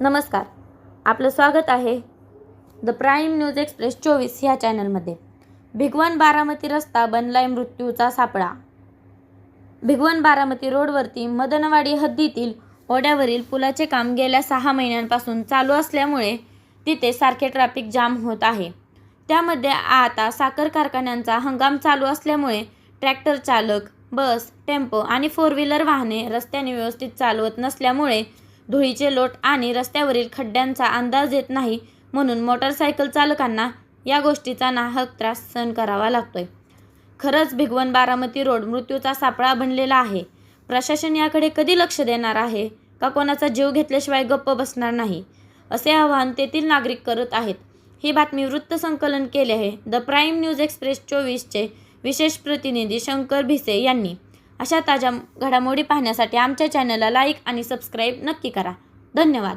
नमस्कार. आपलं स्वागत आहे द प्राईम न्यूज एक्सप्रेस चोवीस ह्या चॅनलमध्ये. भिगवण बारामती रस्ता बनलाय मृत्यूचा सापळा. भिगवण बारामती रोडवरती मदनवाडी हद्दीतील ओढ्यावरील पुलाचे काम गेल्या सहा महिन्यांपासून चालू असल्यामुळे तिथे सारखे ट्रॅफिक जाम होत आहे. त्यामध्ये आता साखर कारखान्यांचा हंगाम चालू असल्यामुळे ट्रॅक्टर चालक बस टेम्पो आणि फोर व्हीलर वाहने रस्त्याने व्यवस्थित चालवत नसल्यामुळे धुळीचे लोट आणि रस्त्यावरील खड्ड्यांचा अंदाज येत नाही म्हणून मोटरसायकल चालकांना या गोष्टीचा नाहक त्रास सहन करावा लागतोय. खरंच भिगवण बारामती रोड मृत्यूचा सापळा बनलेला आहे. प्रशासन याकडे कधी लक्ष देणार आहे? का कोणाचा जीव घेतल्याशिवाय गप्प बसणार नाही? असे आवाहन तेथील नागरिक करत आहेत. ही बातमी वृत्तसंकलन केले आहे द प्राईम न्यूज एक्सप्रेस चोवीसचे विशेष प्रतिनिधी शंकर भिसे यांनी. अशा ताज्या घडामोडी पाहण्यासाठी आमच्या चॅनलला लाईक आणि सबस्क्राईब नक्की करा. धन्यवाद.